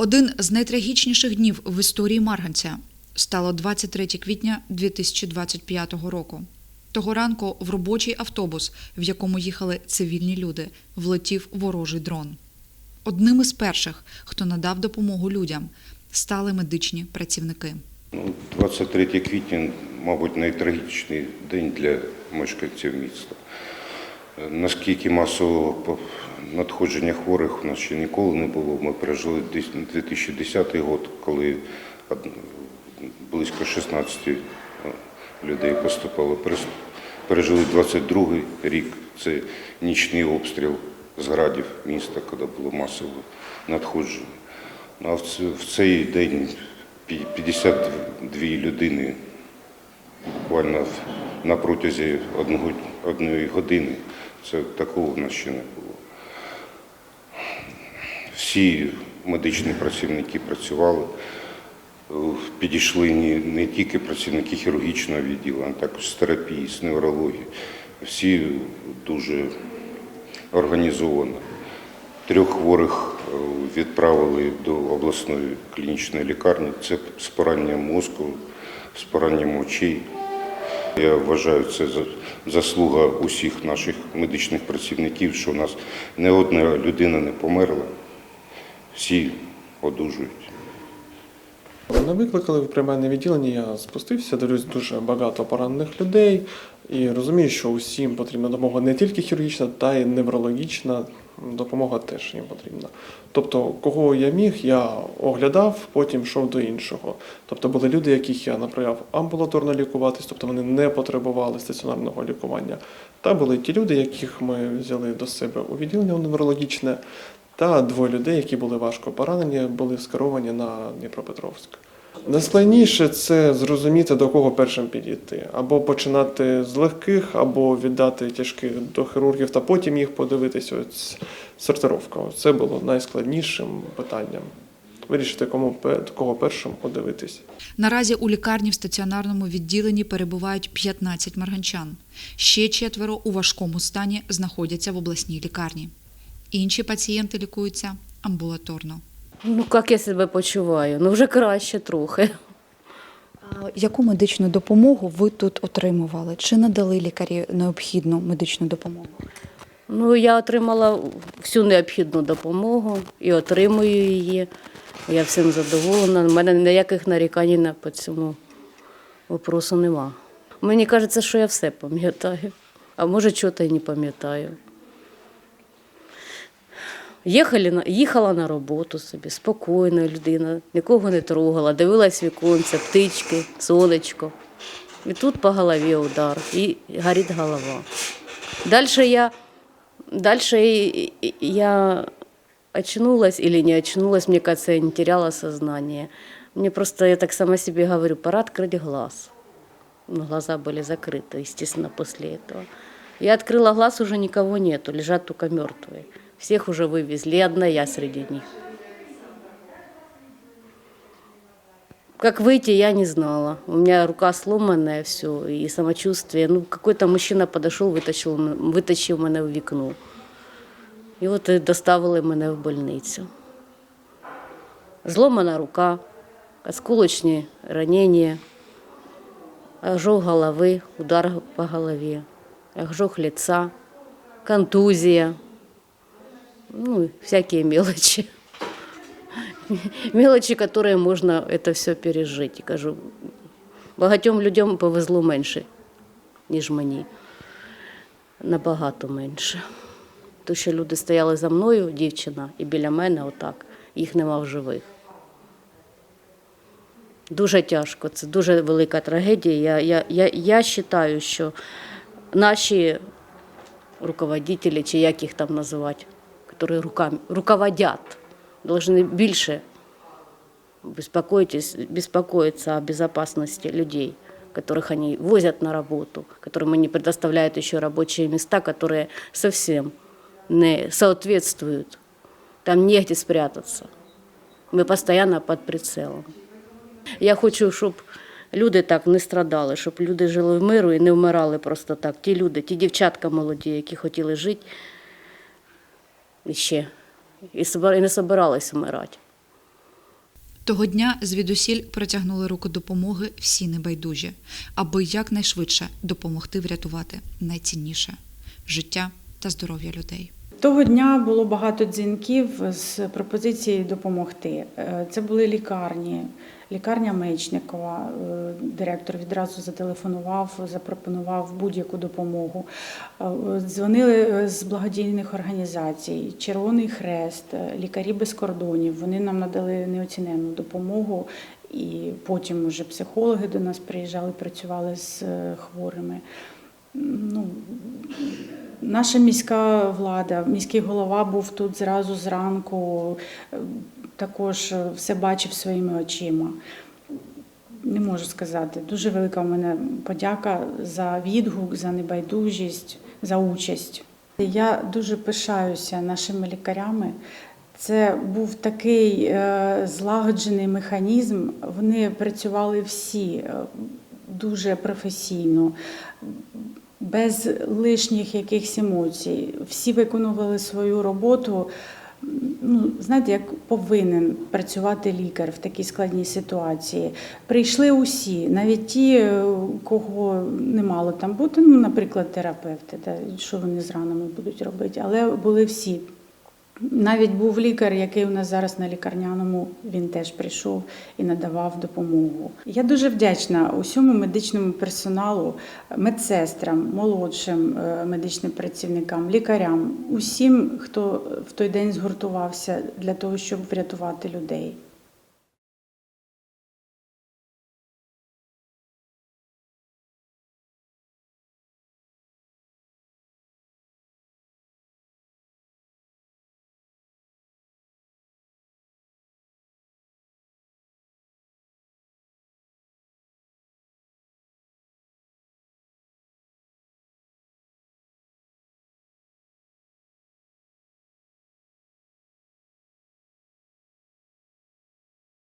Один з найтрагічніших днів в історії Марганця стало 23 квітня 2025 року. Того ранку в робочий автобус, в якому їхали цивільні люди, влетів ворожий дрон. Одним із перших, хто надав допомогу людям, стали медичні працівники. Ну, 23 квітня, мабуть, найтрагічний день для мешканців міста. Е, Наскільки масового надходження хворих у нас ще ніколи не було. Ми пережили десь 2010 рік, коли близько 16 людей поступало. Пережили 22 рік. Це нічний обстріл з градів міста, коли було масове надходження. Ну, а в цей день пі- 52 людини буквально на протязі одної години. Це такого в нас ще не було. Всі медичні працівники працювали. Підійшли не, не тільки працівники хірургічного відділу, а також з терапії, з неврології. Всі дуже організовано. Трьох хворих е, відправили до обласної клінічної лікарні. Це з пораненням мозку, з пораненням очей. Я вважаю, це за- заслуга усіх наших медичних працівників, що у нас не одна людина не померла, всі одужують. Мене викликали в приймальне відділення, я спустився, дивлюсь дуже багато поранених людей. І розумію, що усім потрібна допомога не тільки хірургічна, та й неврологічна допомога теж їм потрібна. Тобто, кого я міг, я оглядав, потім йшов до іншого. Тобто були люди, яких я направляв амбулаторно лікуватись, тобто вони не потребували стаціонарного лікування. Та були ті люди, яких ми взяли до себе у відділення неврологічне, та двоє людей, які були важко поранені, були скеровані на Дніпропетровськ. Найскладніше це зрозуміти, до кого першим підійти, або починати з легких, або віддати тяжких до хірургів, та потім їх подивитися. Ось сортировка. Це було найскладнішим питанням. Вирішити, кому кого першим подивитись. Наразі у лікарні в стаціонарному відділенні перебувають 15 марганчан. Ще четверо у важкому стані знаходяться в обласній лікарні. Інші пацієнти лікуються амбулаторно. Ну, як я себе почуваю? Ну, вже краще трохи. Яку медичну допомогу ви тут отримували? Чи надали лікарі необхідну медичну допомогу? Ну, я отримала всю необхідну допомогу і отримую її. Я всім задоволена. У мене ніяких нарікань по цьому вопросу нема. Мені кажеться, що я все пам'ятаю, а може, чого-то і не пам'ятаю. Їхали на, їхала на роботу собі, спокійна людина, нікого не трогала, дивилась віконце, птички, сонечко. І тут по голові удар, і горить голова. Дальше я, дальше и- и- я очнулась или не очнулась, мне кажется, я не теряла сознание. Мне просто, я так сама себе говорю, пора открыть глаз. Ну, глаза были закрыты, естественно, после этого. Я открыла глаз, уже никого нету, лежат только мертвые. Всех уже вывезли, и одна я среди них. Как выйти, я не знала. У меня рука сломанная, все, и самочувствие. Ну, какой-то мужчина подошел, вытащил, м- вытащил мене в вікно. І от і доставили мене в больницю. Зломана рука, осколочні ранення, ожог голови, удар по голові, ожог лица, контузія, ну, всякие мелочи. Мелочі, которые можна это все пережити. Кажу, багатьом людям повезло менше, ніж мені. Набагато менше. То, що люди стояли за мною, дівчина, і біля мене отак, їх нема в живих. Дуже тяжко, це дуже велика трагедія. Я, я, я, я вважаю, що наші руководителі, чи як їх там називати, які руками, руководять, должны більше беспокойтесь, беспокоиться о безопасности людей, которых они возят на работу, которым они предоставляют еще рабочие места, которые совсем не соответствуют. Там негде спрятаться. Мы постоянно під прицелом. Я хочу, щоб люди так не страдали, щоб люди жили в миру і не вмирали просто так. Ті люди, ті дівчатка молоді, які хотіли жити Собир- і не збиралися вмирати. Того дня звідусіль протягнули руку допомоги всі небайдужі, аби якнайшвидше допомогти врятувати найцінніше життя та здоров'я людей. Того дня було багато дзвінків з пропозицією допомогти. Е, Це були лікарні, лікарня Мечникова. Е, Директор відразу зателефонував, запропонував будь-яку допомогу. Е, Дзвонили з благодійних організацій, Червоний Хрест, лікарі без кордонів. Вони нам надали неоціненну допомогу. І потім уже психологи до нас приїжджали, працювали з хворими. Ну, Наша міська влада, міський голова був тут зразу зранку, е, також е, все бачив своїми очима. Не можу сказати. Дуже велика у мене подяка за відгук, за небайдужість, за участь. Я дуже пишаюся нашими лікарями. Це був такий е, злагоджений механізм. Вони працювали всі дуже професійно, без лишніх якихось емоцій. Всі виконували свою роботу. Ну, знаєте, як повинен працювати лікар в такій складній ситуації. Прийшли усі, навіть ті, е, кого не мало там бути, ну, наприклад, терапевти, та, що вони з ранами будуть робити, але були всі. Навіть був лікар, який у нас зараз на лікарняному, він теж прийшов і надавав допомогу. Я дуже вдячна усьому медичному персоналу, медсестрам, молодшим е, медичним працівникам, лікарям, усім, хто в той день згуртувався для того, щоб врятувати людей.